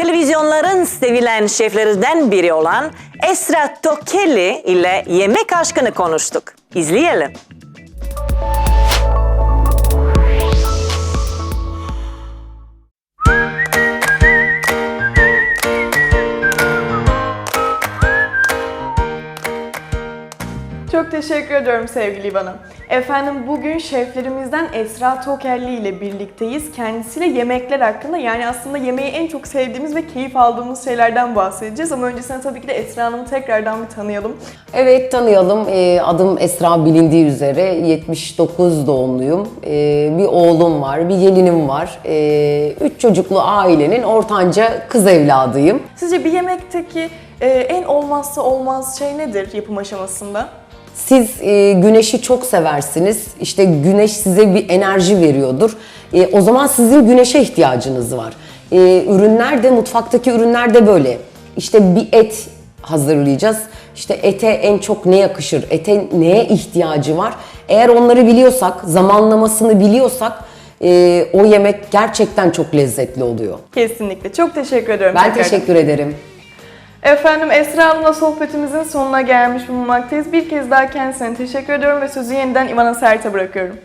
Televizyonların sevilen şeflerinden biri olan Esra Tokeli ile yemek aşkını konuştuk. İzleyelim. Çok teşekkür ediyorum sevgili İvan Hanım. Efendim bugün şeflerimizden Esra Tokelli ile birlikteyiz. Kendisiyle yemekler hakkında yani aslında yemeği en çok sevdiğimiz ve keyif aldığımız şeylerden bahsedeceğiz. Ama öncesinde tabii ki de Esra Hanım'ı tekrardan bir tanıyalım. Evet tanıyalım. Ee, Adım Esra bilindiği üzere 79 doğumluyum. Ee, Bir oğlum var, bir gelinim var. Ee, Üç çocuklu ailenin ortanca kız evladıyım. Sizce bir yemekteki e, en olmazsa olmaz şey nedir yapım aşamasında? Siz e, güneşi çok seversiniz. İşte güneş size bir enerji veriyordur. E, o zaman sizin güneşe ihtiyacınız var. E, ürünler de mutfaktaki ürünler de böyle. İşte bir et hazırlayacağız. İşte ete en çok ne yakışır? Ete neye ihtiyacı var? Eğer onları biliyorsak, zamanlamasını biliyorsak e, o yemek gerçekten çok lezzetli oluyor. Kesinlikle. Çok teşekkür ediyorum. Ben tekrardan. teşekkür ederim. Efendim Esra Hanım'la sohbetimizin sonuna gelmiş bulunmaktayız. Bir kez daha kendisine teşekkür ediyorum ve sözü yeniden İvana Sert'e bırakıyorum.